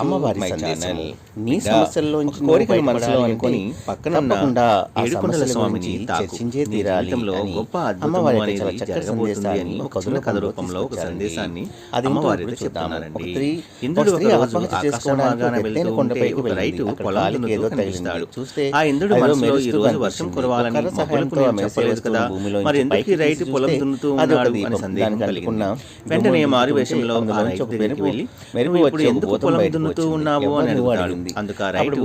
అమ్మవారి ఛానల్ నీ సమస్యల్లో స్వామిని చర్చించే గొప్ప అమ్మవారి చాలా కథ రూపంలో ఒక సందేశాన్ని అది అమ్మవారి చెప్తానండి ఇంద్రుడు ఒక రైతు పొలాలకు ఏదో తగిలిస్తాడు ఆ ఇంద్రుడు మనసులో ఈ వర్షం కురవాలని మరి ఎందుకు రైతు పొలం దున్నుతూ ఉన్నాడు అనే సందేహం కలిగింది. వెంటనే మారు వేషంలో వెళ్ళి పొలం అని అడిగింది? అందుకు రైతు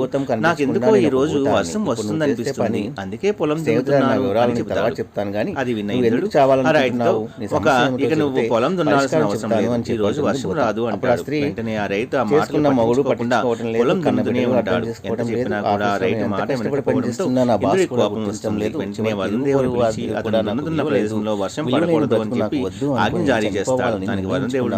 ఈ రోజు వర్షం వస్తుందనిపిస్తుంది అందుకే పొలం చెప్తాడు. చెప్తాను కానీ అది వినయ్యుడు రైతు నువ్వు పొలం దున్నాల్సిన అవసరం రోజు వర్షం రాదు అంటాడు. ఆ రైతు ఆ మాటలు మగుడు పట్టకుండా పొలం దున్నుతూనే ఉంటాడు. ఎంత వర్షం పడకూడదు అని చెప్పి ఆజ్ఞ జారీ చేస్తాడు దానికి వరుణదేవుడు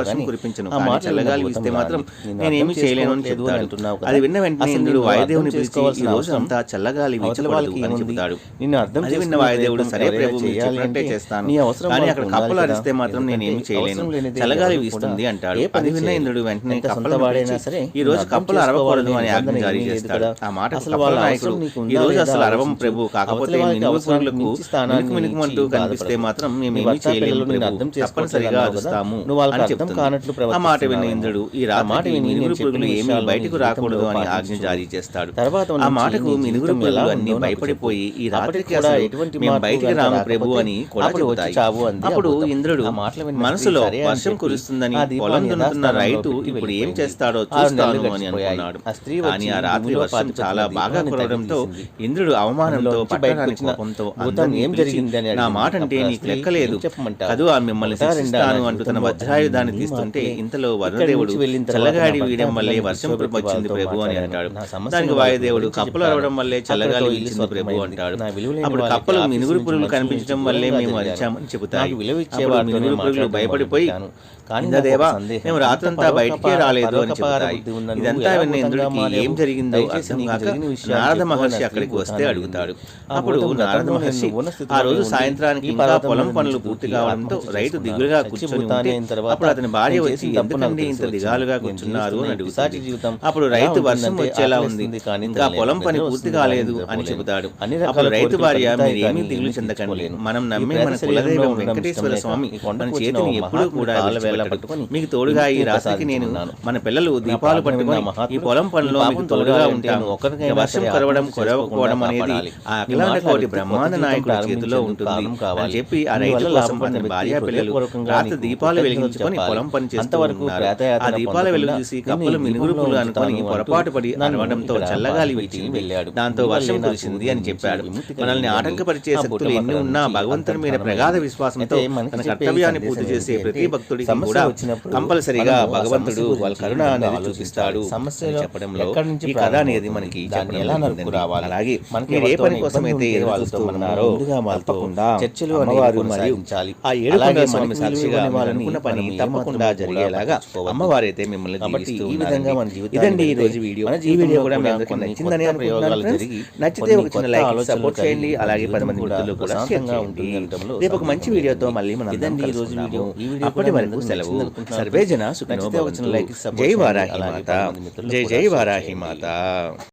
వర్షం కురిపించను మాటలు వెలగాలిస్తే మాత్రం నేనేమి చేయలేను అని చెబుతాడు అది విన్న వెంటనే ఇంద్రుడు వాయుదేవుని పిలుచుకోవాల్సిన అవసరం అంతా చల్లగాలి వాళ్ళకి అని చెబుతాడు నిన్ను అర్థం అది విన్న వాయుదేవుడు సరే ప్రభు చేయాలంటే చేస్తాను. నీ అవసరం కానీ అక్కడ కప్పలు అరిస్తే మాత్రం నేనేమి చేయలేను. చల్లగాలి వీస్తుంది అంటాడు. అది విన్న ఇంద్రుడు వెంటనే కప్పల వాడైనా సరే ఈ రోజు కప్పలు అరవకూడదు అని ఆజ్ఞ జారీ చేస్తాడు. ఆ మాట అసలు వాళ్ళ నాయకుడు ఈ రోజు అసలు అరవం ప్రభు కాకపోతే నిలువకులకు మినుకు మినుకుమంటూ కనిపిస్తే మాత్రం మేము ఏమి చేయలేము తప్పనిసరిగా అదుస్తాము అని చెప్తాం ఆ మాట మాట విన్న ఇంద్రుడు ఈ మాట విని మినుగురు పురుగులు బయటకు రాకూడదు అని ఆజ్ఞ జారీ చేస్తాడు. తర్వాత ఆ మాటకు మినుగురు అన్ని భయపడిపోయి ఈ రాత్రికి ఎటువంటి మేము బయటికి రాము ప్రభు అని కొడబడి అప్పుడు ఇంద్రుడు మనసులో వర్షం కురుస్తుందని పొలం దున్నుతున్న రైతు ఇప్పుడు ఏం చేస్తాడో చూస్తాను అని అనుకున్నాడు. కానీ ఆ రాత్రి వర్షం చాలా బాగా కురవడంతో ఇంద్రుడు అవమానంలో కోపంతో ఏం జరిగిందని నా మాట అంటే నీకు లెక్కలేదు. ఆ మిమ్మల్ని అంటూ తన వజ్రాయుధాన్ని తీస్తుంటే ఇంతలో వరుణదేవుడు చల్లగాడి వీయడం వల్లే వర్షం వచ్చింది ప్రభు అని అంటాడు. దానికి వాయుదేవుడు కప్పలు అరవడం వల్లే చల్లగాలి వీల్చింది ప్రభు అంటాడు. అప్పుడు కప్పలు మినుగురు పురుగులు కనిపించడం వల్లే మేము అరిచామని చెబుతాయి మినుగురు పురుగులు భయపడిపోయి ఇంద్రదేవా మేము రాత్రంతా బయటికే రాలేదు అని చెబుతాయి. ఇదంతా విన్న ఇంద్రుడికి ఏం జరిగిందో నారద మహర్షి అక్కడికి వస్తే అడుగుతాడు. అప్పుడు నారద మహర్షి ఆ రోజు సాయంత్రానికి పొలం పనులు పూర్తి కావడంతో రైతు దిగులుగా కూర్చొని అప్పుడు అతని భార్య వచ్చి ఎంత ఎందుకండి ఇంత దిగాలుగా కూర్చున్నారు అని అడుగుతాడు అప్పుడు రైతు వర్షం వచ్చేలా ఉంది. కానీ ఇంకా పొలం పని పూర్తి కాలేదు అని చెబుతాడు. అని అప్పుడు రైతు భార్య మీరేమీ దిగులు చెందకండి. మనం నమ్మే మన కులదైవం వెంకటేశ్వర స్వామి మన చేతిని ఎప్పుడూ కూడా పట్టుకొని మీకు తోడుగా ఈ రాశికి నేను మన పిల్లలు దీపాలు పట్టుకొని ఈ పొలం పనిలో మీకు తోడుగా ఉంటాను. ఒకరికైనా వర్షం కరవడం కొరవకపోవడం అనేది ఆ అఖిలాండ కోటి బ్రహ్మాండ నాయకుడు చేతిలో ఉంటుంది చెప్పి ఆ రైతు కోసం భార్య పిల్లలు రాత్రి దీపాలు వెలిగించుకొని పొలం పని చేస్తూ ఆ దీపాల వెలుగు చూసి కప్పలు మినుగురుపులు అనుకుని పొరపాటు పడి అనవడంతో చల్లగాలి వచ్చి వెళ్ళాడు. దాంతో వర్షం కురిసింది అని చెప్పాడు. మనల్ని ఆటంకపరిచే శక్తులు ఎన్ని ఉన్నా భగవంతుని మీద ప్రగాఢ విశ్వాసంతో తన కర్తవ్యాన్ని పూర్తి చేసే ప్రతి భక్తుడికి కూడా కంపల్సరిగా భగవంతుడు వాళ్ళ కరుణ అనేది చూపిస్తాడు సమస్యలు చెప్పడంలో ఈ కథ అనేది మనకి రావాలి అలాగే మనకి ఏ పని కోసం అయితే ఉన్నారో తప్పకుండా చర్చలు అనేవారు మరియు ఆ ఏడు సాక్షిగా అనుకున్న పని తప్పకుండా జరిగేలాగా అమ్మవారైతే అయితే మిమ్మల్ని ఇదండి వీడియో. మన వీడియో కూడా నచ్చిందని నచ్చితే ఒక చిన్న లైక్ సపోర్ట్ చేయండి. అలాగే పది మంది కూడా షేర్ రేపు ఒక మంచి వీడియోతో మళ్ళీ మనం ఇదండి ఈ రోజు వీడియో. అప్పటి వరకు సెలవు సర్వేజన సుఖినో జై వారాహి మాత. జై జై వారాహి మాత.